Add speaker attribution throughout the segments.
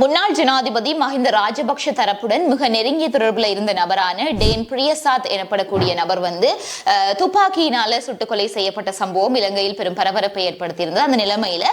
Speaker 1: முன்னாள் ஜனாதிபதி மஹிந்த ராஜபக்ஷ தரப்புடன் மிக நெருங்கிய தொடர்பில் இருந்த நபரான டேன் பிரியசாத் எனப்படக்கூடிய நபர் வந்து துப்பாக்கியினால சுட்டுக்கொலை செய்யப்பட்ட சம்பவம் இலங்கையில் பெரும் பரபரப்பை ஏற்படுத்தியிருந்தது. அந்த நிலைமையில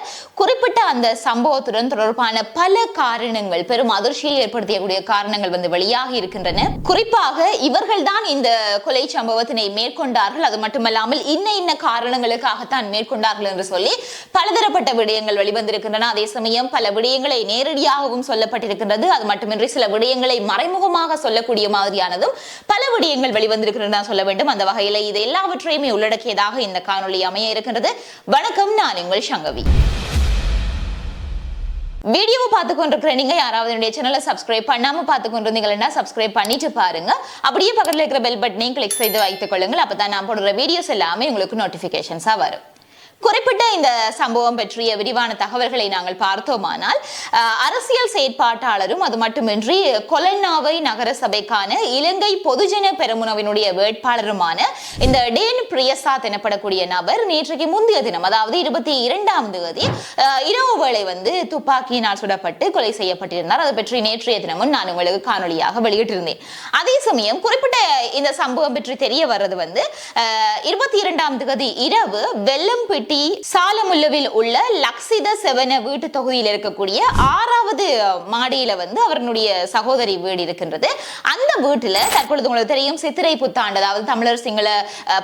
Speaker 1: குறிப்பிட்ட அந்த சம்பவத்துடன் தொடர்பான பல காரணங்கள் பெரும் அதிர்ச்சியை ஏற்படுத்தக்கூடிய காரணங்கள் வந்து வெளியாகி இருக்கின்றன. குறிப்பாக இவர்கள்தான் இந்த கொலை சம்பவத்தினை மேற்கொண்டார்கள். அது மட்டுமல்லாமல் இன்ன இன்ன காரணங்களுக்காகத்தான் மேற்கொண்டார்கள் என்று சொல்லி பலதரப்பட்ட விடயங்கள் வெளிவந்திருக்கின்றன. அதே சமயம் பல விடயங்களை நேரடியாகவும் சொல்லப்பட்டிருக்கின்றது. அது மட்டுமின்றி சில விடயங்களை மறைமுகமாக சொல்லக்கூடிய மாதிரியானதும் பல விடயங்கள் வெளிவந்திருக்கின்றன சொல்ல வேண்டும். அந்த வகையில இது எல்லாவற்றையுமே உள்ளடக்கியதாக இந்த காணொலி அமைய இருக்கின்றது. வணக்கம் நான் உங்கள் சங்கவி. வீடியோவை பார்த்து கொண்டிருக்கிற நீங்க யாராவது என்னுடைய சேனலை சப்ஸ்கிரைப் பண்ணாம பார்த்து கொண்டிருந்தீங்கன்னா சப்ஸ்கிரைப் பண்ணிட்டு பாருங்க. அப்படியே பக்கத்தில் இருக்கிற பெல் பட்டனையும் கிளிக் செய்து வைத்துக் கொள்ளுங்கள். அப்பதான் நான் போடுற வீடியோஸ் எல்லாமே உங்களுக்கு நோட்டிபிகேஷன்ஸா வரும். குறிப்பிட்ட இந்த சம்பவம் பற்றிய விரிவான தகவல்களை நாங்கள் பார்த்தோமானால் அரசியல் செயற்பாட்டாளரும் அது மட்டுமின்றி கொலன்னாவை நகர சபைக்கான இலங்கை பொதுஜன பெருமுனவினுடைய வேட்பாளருமான இந்த டேன் பிரியசாத் எனப்படக்கூடிய நபர் நேற்றைக்கு முந்தைய தினம் அதாவது இருபத்தி இரண்டாம் தேதி இரவு வேளை வந்து துப்பாக்கியினால் சுடப்பட்டு கொலை செய்யப்பட்டிருந்தார். அது பற்றி நேற்றைய தினமும் நான் உங்களுக்கு காணொலியாக வெளியிட்டிருந்தேன். அதே சமயம் குறிப்பிட்ட இந்த சம்பவம் பற்றி தெரிய வர்றது வந்து இருபத்தி இரண்டாம் தேதி இரவு வெள்ளம்பிட்டு சாலமுல்லவில் உள்ள லக்ஸித செவன வீட்டு தொகுதியில் இருக்கக்கூடிய ஆறாவது மாடியில வந்து அவருடைய சகோதரி வீடு இருக்கின்றது. அந்த வீட்டுல தற்பொழுது உங்களுக்கு தெரியும் சித்திரை புத்தாண்டு அதாவது தமிழர் சிங்கள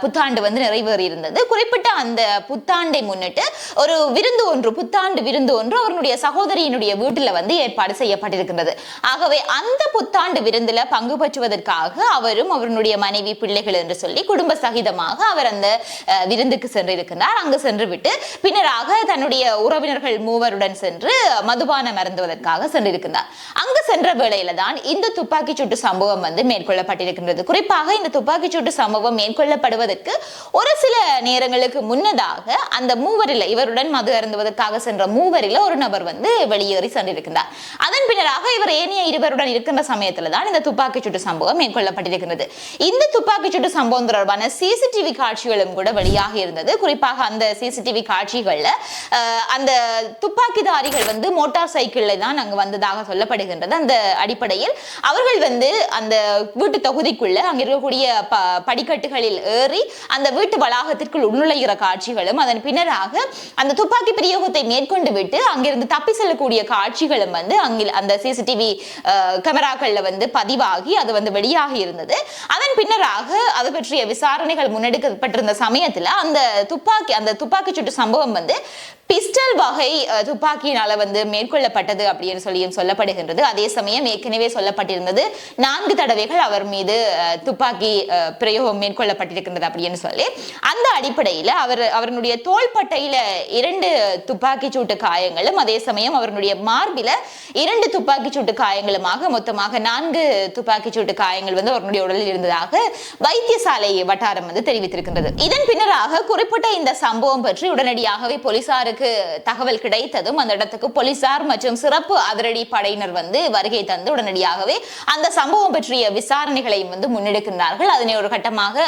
Speaker 1: புத்தாண்டு வந்து நிறைவேறி இருந்தது குறிப்பிட்ட அந்த புத்தாண்டை முன்னிட்டு ஒரு விருந்து ஒன்று புத்தாண்டு விருந்து ஒன்று அவருடைய சகோதரியினுடைய வீட்டுல வந்து ஏற்பாடு செய்யப்பட்டிருக்கின்றது. ஆகவே அந்த புத்தாண்டு விருந்துல பங்கு பெற்றுவதற்காக அவரும் அவருடைய மனைவி பிள்ளைகள் என்று சொல்லி குடும்ப சகிதமாக அவர் அந்த விருந்துக்கு சென்றிருக்கிறார் அங்கு சென்றுவிட்டு பின்னராக தன்னுடைய உறவினர்கள் மூவருடன் சென்று மதுபானம் அருந்துவதற்காக சென்றிருக்கிறார் அங்கு சென்ற வேளையில தான் இந்த துப்பாக்கி சூட்டு சம்பவம் வந்து மேற்கொள்ளப்பட்டிருக்கின்றது. குறிப்பாக இந்த துப்பாக்கி சூட்டு சம்பவம் மேற்கொள்ளப்படுவதற்கு ஒரு சில நேரங்களுக்கு முன்னதாக அந்த மூவரில் இவருடன் மது அருந்துவதற்காக சென்ற மூவரில் ஒரு நபர் வந்து வெளியேறி சென்றிருக்கிறார் அதன் பின்னராக இவர் ஏனைய இருவருடன் இருக்கின்ற சமயத்துல தான் இந்த துப்பாக்கி சூட்டு சம்பவம் மேற்கொள்ளப்பட்டிருக்கிறது இந்த துப்பாக்கி சூட்டு சம்பவம் தொடர்பான சிசிடிவி காட்சிகளும் கூட வெளியாக இருந்தது. குறிப்பாக அந்த சிசிடிவி காட்சிகள்ல அந்த துப்பாக்கிதாரிகள் வந்து மோட்டார் சைக்கிள்ல தான் அங்கு வந்ததாக சொல்லப்படுகின்றது. அந்த அடிப்படையில் அவர்கள் வந்து அந்த வீட்டு தொகுதிக்குள்ள அங்க இருக்கக்கூடிய ப- படிக்கட்டுகளில் ஏறி அந்த வீட்டு வளாகத்திற்குள் உள்நுழைகிற காட்சிகளும் அதன் பின்னராக அந்த துப்பாக்கி பிரயோகத்தை மேற்கொண்டு விட்டு அங்கிருந்து தப்பி செல்லக்கூடிய காட்சிகளும் வந்து அங்கில் அந்த சிசிடிவி கேமராக்கள்ல வந்து பதிவாகி அது வந்து வெளியாகி இருந்தது. அதன் பின்னராக அது பற்றிய விசாரணைகள் முன்னெடுக்கப்பட்டிருந்த சமயத்துல அந்த துப்பாக்கி அந்த துப்பாக்கி சூட்டு சம்பவம் வந்து பிஸ்டல் வகை துப்பாக்கியினால வந்து மேற்கொள்ளப்பட்டது அப்படின்னு சொல்லியும் சொல்லப்படுகின்றது. அதே சமயம் ஏற்கனவே சொல்லப்பட்டிருந்தது நான்கு தடவைகள் அவர் மீது துப்பாக்கி பிரயோகம் மேற்கொள்ளப்பட்டிருக்கின்றது அப்படின்னு சொல்லி. அந்த அடிப்படையில் அவர் அவருடைய தோள்பட்டையில இரண்டு துப்பாக்கி சூட்டு காயங்களும் அதே சமயம் அவருடைய மார்பில இரண்டு துப்பாக்கி சூட்டு காயங்களுமாக மொத்தமாக நான்கு துப்பாக்கி சூட்டு காயங்கள் வந்து அவருடைய உடலில் இருந்ததாக வைத்தியசாலை வட்டாரம் வந்து தெரிவித்திருக்கின்றது. இதன் பின்னராக குறிப்பிட்ட இந்த சம்பவம் பற்றி உடனடியாகவே போலீசாருக்கு தகவல் கிடைத்ததும் அந்த இடத்துக்கு போலீசார் மற்றும் சிறப்பு அதிரடி படையினர் வந்து வருகை தந்து உடனடியாகவே அந்த சம்பவம் பற்றிய விசாரணைகளையும் வந்து முன்னெடுக்கின்றார்கள். அதனை ஒரு கட்டமாக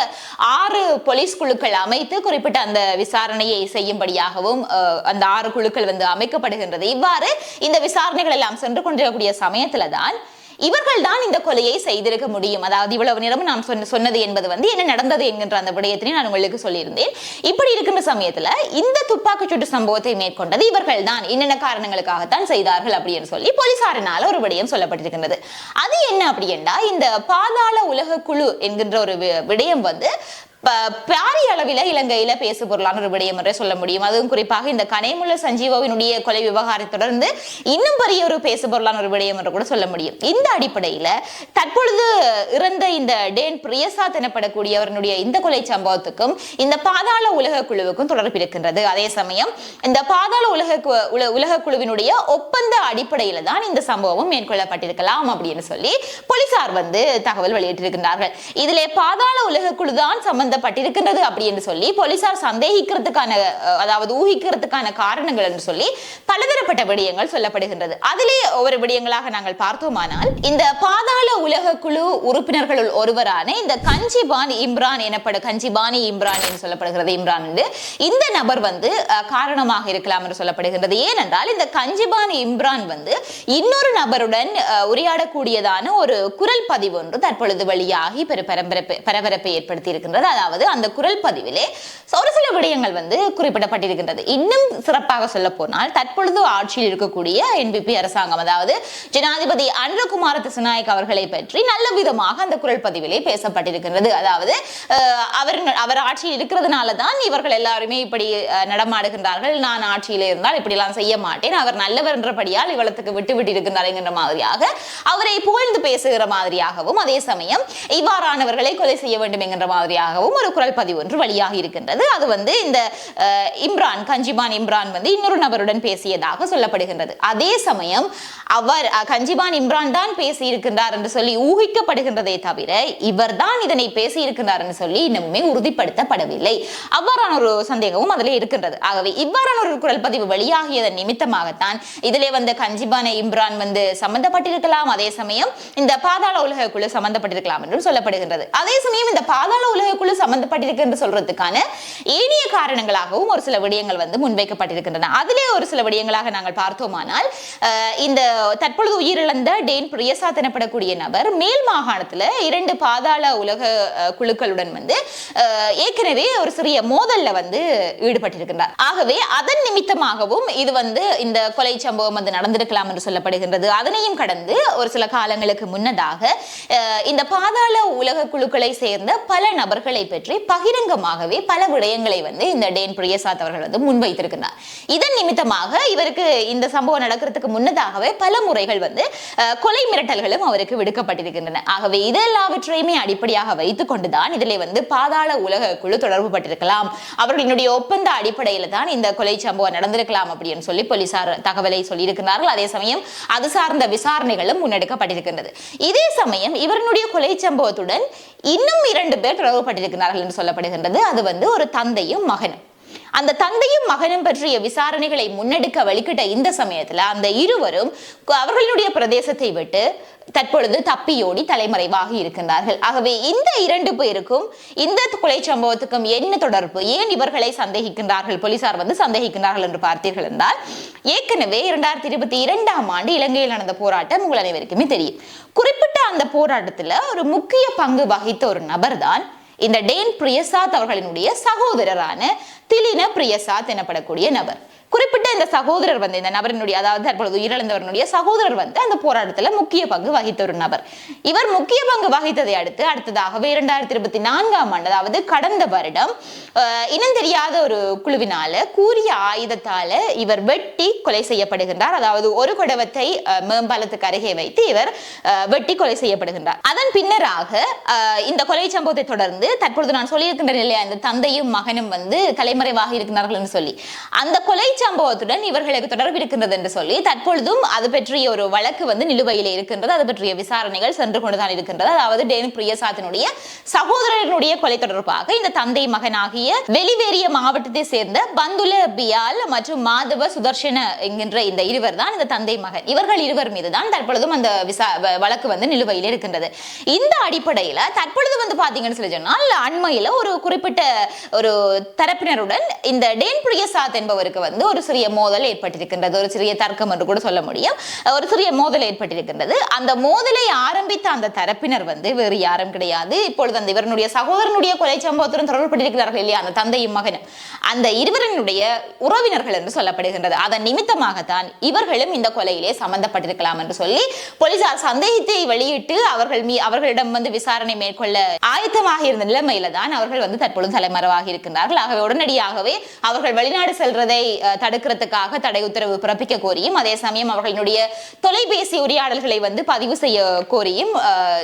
Speaker 1: ஆறு போலீஸ் குழுக்கள் அமைத்து குறிப்பிட்ட அந்த விசாரணையை செய்யும்படியாகவும் அந்த ஆறு குழுக்கள் வந்து அமைக்கப்படுகின்றது. இவ்வாறு இந்த விசாரணைகள் எல்லாம் சென்று கொண்டிருக்கக்கூடிய சமயத்துல தான் இவர்கள் தான் இந்த கொலையை செய்திருக்க முடியும். அதாவது இவ்வளவு நேரம் நான் சொன்ன சொன்னது என்பது வந்து என்ன நடந்தது என்கின்ற அந்த விடயத்தினை நான் உங்களுக்கு சொல்லியிருந்தேன். இப்படி இருக்கின்ற சமயத்துல இந்த துப்பாக்கிச்சூட்டு சம்பவத்தை மேற்கொண்டது இவர்கள் தான் என்னென்ன காரணங்களுக்காகத்தான் செய்தார்கள் அப்படின்னு சொல்லி போலீசாரினால் ஒரு விடயம் சொல்லப்பட்டிருக்கின்றது. அது என்ன அப்படின்னா இந்த பாதாள உலக குழு என்கின்ற ஒரு வி- விடயம் வந்து பாரிய அளவில இலங்கையில பேசு பொருளான ஒரு விடயம் என்றே சொல்ல முடியும். அதுவும் குறிப்பாக இந்த கனைமுள்ள சஞ்சீவாவினுடைய கொலை விவகாரத்தை தொடர்ந்து இன்னும் பெரிய ஒரு பேசு பொருளான ஒரு விடயம் என்று கூட சொல்ல முடியும். இந்த அடிப்படையில தற்பொழுது இறந்த இந்த டேன் பிரியசாத் எனப்படக்கூடியவருடைய இந்த கொலை சம்பவத்துக்கும் இந்த பாதாள உலக குழுவுக்கும் தொடர்பு இருக்கின்றது. அதே சமயம் இந்த பாதாள உலக கு- உல- உலக குழுவினுடைய ஒப்பந்த அடிப்படையில தான் இந்த சம்பவம் மேற்கொள்ளப்பட்டிருக்கலாம் அப்படின்னு சொல்லி போலீசார் வந்து தகவல் வெளியிட்டிருக்கின்றார்கள். இதிலே பாதாள உலக குழு தான் சம்பந்த சம்பந்தப்பட்டிருக்கின்றது அப்படி என்று சொல்லி போலீசார் சந்தேகிக்கிறதுக்கான அதாவது ஊகிக்கிறதுக்கான காரணங்கள் என்று சொல்லி பலதரப்பட்ட விடயங்கள் சொல்லப்படுகின்றது. அதிலே ஒவ்வொரு விடயங்களாக நாங்கள் பார்த்தோமானால் இந்த பாதாள உலக குழு உறுப்பினர்களுள் ஒருவரான இந்த கஞ்சிபான் இம்ரான் எனப்படும் கஞ்சிபானி இம்ரான் என்று சொல்லப்படுகிறது இம்ரான் என்று இந்த நபர் வந்து காரணமாக இருக்கலாம் என்று சொல்லப்படுகின்றது. ஏனென்றால் இந்த கஞ்சிபான் இம்ரான் வந்து இன்னொரு நபருடன் உரையாடக்கூடியதான ஒரு குரல் பதிவு ஒன்று தற்பொழுது வெளியாகி பெரு பரபரப்பு பரபரப்பை ஏற்படுத்தி இருக்கின்றது அதாவது அந்த குரல் பதிவிலே ஒரு சில விடயங்கள் வந்து குறிப்பிடப்பட்டிருக்கின்றது. இன்னும் சிறப்பாக சொல்ல போனால் தற்பொழுது ஆட்சியில் இருக்கக்கூடிய என்பிபி அரசாங்கம் அதாவது ஜனாதிபதி அனிலகுமார திசுநாயக் அவர்களை பற்றி நல்ல விதமாக அந்த குரல் பதிவிலே பேசப்பட்டிருக்கின்றது. அதாவது அவர் அவர் ஆட்சியில் இருக்கிறதுனால தான் இவர்கள் எல்லாருமே இப்படி நடமாடுகின்றார்கள். நான் ஆட்சியில் இருந்தால் இப்படிலாம் செய்ய மாட்டேன். அவர் நல்லவர் என்றபடியால் இவளத்துக்கு விட்டு விட்டு இருக்கின்றார் என்கின்ற மாதிரியாக அவரை புகழ்ந்து பேசுகிற மாதிரியாகவும் அதே சமயம் இவ்வாறானவர்களை கொலை செய்ய வேண்டும் என்கின்ற மாதிரியாகவும் ஒரு குரல் பதிவு ஒன்று வெளியாகி இருக்கின்றது. அது வந்து இந்த இம்ரான் கஞ்சிபான் இம்ரான் வந்து இன்னொரு நபருடன் பேசியதாக சொல்லப்படுகின்றது. அதே சமயம் அவர் கஞ்சிபான் இம்ரான் தான் பேசி இருக்கின்றார் என்று சொல்லி ஊகிக்கப்படுகின்றதே தவிர இவர் தான் இதனை பேசி இருக்கின்றார் என்று சொல்லி இன்னுமே உறுதிப்படுத்தப்படவில்லை. அவ்வாறான ஒரு சந்தேகமும் அதில் இருக்கின்றது. ஆகவே இவ்வாறான ஒரு குரல் பதிவு வெளியாகியதன் நிமித்தமாகத்தான் இதிலே வந்த கஞ்சிபான இம்ரான் வந்து சம்பந்தப்பட்டிருக்கலாம். அதே சமயம் இந்த பாதாள உலக குழு சம்பந்தப்பட்டிருக்கலாம் என்றும் சொல்லப்படுகின்றது. அதே சமயம் இந்த பாதாள உலக குழு சம்பந்தப்பட்டிருக்கு என்று சொல்றதுக்கான ஏனைய காரணங்களாகவும் ஒரு சில விடயங்கள் வந்து முன்வைக்கப்பட்டிருக்கின்றன. அதிலே ஒரு சில விடயங்களாக நாங்கள் பார்த்தோமானால் இந்த தற்பொழுது உயிரிழந்த டேன் பிரியசாத் எனப்படக்கூடிய நபர் மேல் மாகாணத்துல இரண்டு பாதாள உலக குழுக்களுடன் வந்து ஏற்கனவே ஒரு சிறிய மோதல்ல வந்து ஈடுபட்டிருக்கின்றார். ஆகவே அதன் நிமித்தமாகவும் இது வந்து இந்த கொலை சம்பவம் வந்து நடந்திருக்கலாம் என்று சொல்லப்படுகின்றது. அதனையும் கடந்து ஒரு சில காலங்களுக்கு முன்னதாக இந்த பாதாள உலக குழுக்களை சேர்ந்த பல நபர்களை பற்றி பகிரங்கமாகவே பல விடயங்களை வந்து இந்த டேன் பிரியசாத் அவர்கள் வந்து முன்வைத்திருக்கிறார். இதன் நிமித்தமாக இவருக்கு இந்த சம்பவம் நடக்கிறதுக்கு முன்னதாகவே பல முறைகள் வந்து கொலை மிரட்டல்களும் அவருக்கு விடுக்கப்பட்டிருக்கின்றன. ஆகவே இது எல்லாவற்றையுமே அடிப்படையாக வைத்துக் கொண்டுதான் இதிலே வந்து பாதாள உலக குழு தொடர்பு பட்டிருக்கலாம். அவர்களினுடைய ஒப்பந்த அடிப்படையில் தான் இந்த கொலை சம்பவம் நடந்திருக்கலாம் அப்படின்னு சொல்லி போலீசார் தகவலை சொல்லியிருக்கிறார்கள். அதே சமயம் அது சார்ந்த விசாரணைகளும் முன்னெடுக்கப்பட்டிருக்கின்றது. இதே சமயம் இவருடைய கொலை சம்பவத்துடன் இன்னும் இரண்டு பேர் தொடர்பு தொடர்புபட்டிருக்கிறார்கள் என்று சொல்லப்படுகின்றது. அது வந்து ஒரு தந்தையும் மகனும். அந்த தந்தையும் மகனும் பற்றிய விசாரணைகளை முன்னெடுக்க வழிகிட்ட இந்த சமயத்துல அந்த இருவரும் அவர்களுடைய பிரதேசத்தை விட்டு தற்பொழுது தப்பியோடி தலைமறைவாக இருக்கின்றார்கள். ஆகவே இந்த இரண்டு பேருக்கும் இந்த கொலை சம்பவத்துக்கும் என்ன தொடர்பு? ஏன் இவர்களை சந்தேகிக்கின்றார்கள்? போலீசார் வந்து சந்தேகிக்கின்றார்கள் என்று பார்த்தீர்கள் என்றால் ஏற்கனவே இரண்டாயிரத்தி இருபத்தி இரண்டாம் ஆண்டு இலங்கையில் நடந்த போராட்டம் உங்கள் அனைவருக்குமே தெரியும். குறிப்பிட்ட அந்த போராட்டத்துல ஒரு முக்கிய பங்கு வகித்த ஒரு நபர் தான் இந்த டேன் பிரியசாத் அவர்களினுடைய சகோதரரான திலின பிரியசாத் எனப்படக்கூடிய நபர். குறிப்பிட்ட இந்த சகோதரர் வந்து இந்த நபரினுடைய அதாவது தற்பொழுது உயிரிழந்தவருடைய சகோதரர் வந்து அந்த போராட்டத்துல முக்கிய பங்கு வகித்த ஒரு நபர். இவர் முக்கிய பங்கு வகித்ததை அடுத்து அடுத்ததாகவே இரண்டாயிரத்தி இருபத்தி நான்காம் ஆண்டு அதாவது கடந்த வருடம் இனம் தெரியாத ஒரு குழுவினால கூறிய ஆயுதத்தால இவர் வெட்டி கொலை செய்யப்படுகின்றார். அதாவது ஒரு குடவத்தை மேம்பாலத்துக்கு அருகே வைத்து இவர் வெட்டி கொலை செய்யப்படுகின்றார். அதன் பின்னராக இந்த கொலை சம்பவத்தை தொடர்ந்து தற்பொழுது நான் சொல்லியிருக்கின்ற நிலையா இந்த தந்தையும் மகனும் வந்து தலைமறைவாக இருக்கிறார்கள் என்று சொல்லி அந்த கொலை சம்பவத்துடன் இவர்களுக்கு தொடர்பு இருக்கின்றது என்று சொல்லி தற்பொழுதும் அது பற்றிய ஒரு வழக்கு வந்து நிலுவையில் இருக்கின்றது. அது பற்றிய விசாரணைகள் சென்று கொண்டுதான் இருக்கின்றது. அதாவது டேன் பிரியசாத்தினுடைய சகோதரனுடைய கொலை தொடர்பாக இந்த தந்தை மகனாகிய வெளிவேறிய மாவட்டத்தை சேர்ந்த பந்துல பியால் மற்றும் மாதவ சுதர்ஷன என்கின்ற இந்த இருவர் தான் இந்த தந்தை மகன். இவர்கள் இருவர் மீது தான் தற்பொழுதும் அந்த விசா வழக்கு வந்து நிலுவையில் இருக்கின்றது. இந்த அடிப்படையில தற்பொழுது வந்து பாத்தீங்கன்னு சொல்லி சொன்னால் அண்மையில ஒரு குறிப்பிட்ட ஒரு தரப்பினருடன் இந்த டேன் பிரியசாத் என்பவருக்கு வந்து வந்து ஒரு சிறிய மோதல் ஏற்பட்டிருக்கின்றது. ஒரு சிறிய தர்க்கம் என்று கூட சொல்ல முடியும். ஒரு சிறிய மோதல் ஏற்பட்டிருக்கின்றது. அந்த மோதலை ஆரம்பித்த அந்த தரப்பினர் வந்து வேறு யாரும் கிடையாது. இப்பொழுது அந்த இவருடைய சகோதரனுடைய கொலை சம்பவத்துடன் தொடர்புபட்டிருக்கிறார்கள் இல்லையா? அந்த தந்தையும் மகனும். அந்த இருவரனுடைய உறவினர்கள் என்று சொல்லப்படுகின்றது. அதன் நிமித்தமாகத்தான் இவர்களும் இந்த கொலையிலே சம்பந்தப்பட்டிருக்கலாம் என்று சொல்லி போலீசார் சந்தேகத்தை வெளியிட்டு அவர்கள் மீ அவர்களிடம் வந்து விசாரணை மேற்கொள்ள ஆயத்தமாக இருந்த நிலைமையில தான் அவர்கள் வந்து தற்பொழுது தலைமறைவாக இருக்கின்றார்கள். ஆகவே உடனடியாகவே அவர்கள் வெளிநாடு செல்றதை தடுக்கிறதுக்காக தடை உத்தரவு பிறப்பிக்க கோரியும் அதே சமயம் அவர்களினுடைய தொலைபேசி உரையாடல்களை வந்து பதிவு செய்ய கோரியும் அஹ்,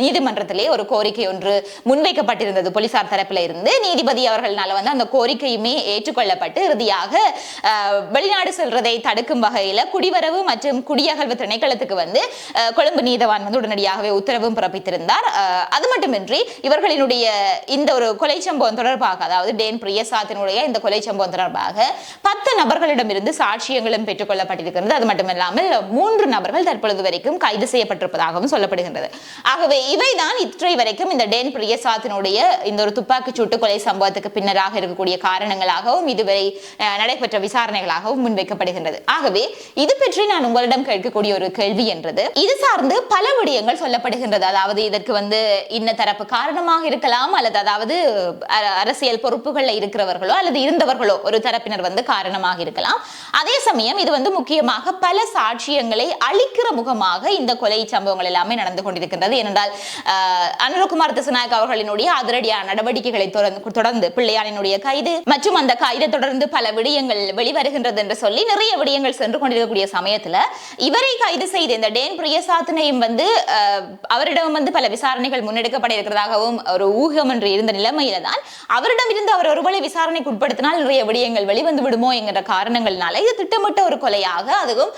Speaker 1: நீதிமன்றத்திலே ஒரு கோரிக்கை ஒன்று முன்வைக்கப்பட்டிருந்தது. போலீசார் தரப்பில் இருந்து நீதிபதி அவர்களால் வந்து அந்த கோரிக்கையுமே ஏற்றுக்கொள்ளப்பட்டு இறுதியாக வெளிநாடு செல்றதை தடுக்கும் வகையில் குடிவரவு மற்றும் குடியகல்வு திணைக்களத்துக்கு வந்து கொழும்பு நீதவான் வந்து உடனடியாகவே உத்தரவும் பிறப்பித்திருந்தார். அது மட்டுமின்றி இவர்களினுடைய இந்த ஒரு கொலை சம்பவம் தொடர்பாக அதாவது டேன் பிரியசாத்தினுடைய இந்த கொலை சம்பவம் தொடர்பாக பத்து பத்து நபர்களிடமிருந்து சாட்சியங்களும் பெற்றுக்கொள்ளப்பட்டிருக்கிறது அது மட்டுமில்லாமல் மூன்று நபர்கள் தற்பொழுது வரைக்கும் கைது செய்யப்பட்டிருப்பதாகவும் சொல்லப்படுகின்றது. ஆகவே இவைதான் இற்றை வரைக்கும் இந்த டேன் பிரியசாத்தினுடைய இந்த ஒரு துப்பாக்கிச் சூட்டு கொலை சம்பவத்துக்கு பின்னராக இருக்கக்கூடிய காரணங்களாகவும் இதுவரை நடைபெற்ற விசாரணைகளாகவும் முன்வைக்கப்படுகின்றது. ஆகவே இது பற்றி நான் உங்களிடம் கேட்கக்கூடிய ஒரு கேள்வி என்றது. இது சார்ந்து பல விடயங்கள் சொல்லப்படுகின்றது. அதாவது இதற்கு வந்து இன்ன தரப்பு காரணமாக இருக்கலாம் அல்லது அதாவது அரசியல் பொறுப்புகளில் இருக்கிறவர்களோ அல்லது இருந்தவர்களோ ஒரு தரப்பினர் வந்து காரணம் காரணமாக இருக்கலாம். அதே சமயம் இது வந்து முக்கியமாக பல சாட்சியங்களை அழிக்கிற முகமாக இந்த கொலை சம்பவங்கள் எல்லாமே நடந்து கொண்டிருக்கின்றது. ஏனென்றால் அனுரகுமார் திசநாயக் அவர்களினுடைய அதிரடியான நடவடிக்கைகளை தொடர்ந்து பிள்ளையானினுடைய கைது மற்றும் அந்த கைதை தொடர்ந்து பல விடயங்கள் வெளிவருகின்றது என்று சொல்லி நிறைய விடயங்கள் சென்று கொண்டிருக்கக்கூடிய சமயத்துல இவரை கைது செய்த இந்த டேன் பிரியசாத்தினையும் வந்து அவரிடம் வந்து பல விசாரணைகள் முன்னெடுக்கப்பட இருக்கிறதாகவும் ஒரு ஊகம் என்று இருந்த நிலைமையில தான் அவரிடம் இருந்து அவர் ஒருவேளை விசாரணைக்கு உட்படுத்தினால் நிறைய விடயங்கள் வெளிவந்து விடுமோ அப்படிங்கிற காரணங்கள்னால இது திட்டமிட்ட ஒரு கொலையாக அதுவும்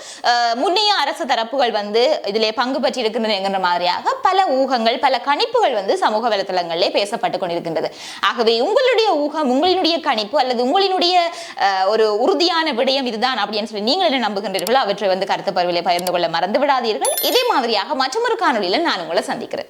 Speaker 1: முன்னைய அரசு தரப்புகள் வந்து இதிலே பங்கு பற்றி இருக்கின்றன மாதிரியாக பல ஊகங்கள் பல கணிப்புகள் வந்து சமூக வலைதளங்களிலே பேசப்பட்டு கொண்டிருக்கின்றது. ஆகவே உங்களுடைய ஊகம் உங்களினுடைய கணிப்பு அல்லது உங்களினுடைய அஹ், ஒரு உறுதியான விடயம் இதுதான் அப்படின்னு சொல்லி நீங்கள் என்ன நம்புகின்றீர்களோ அவற்றை வந்து கருத்து பருவிலே பகிர்ந்து கொள்ள மறந்து விடாதீர்கள் இதே மாதிரியாக மற்றொரு காணொலியில் நான் உங்களை சந்திக்கிறேன்.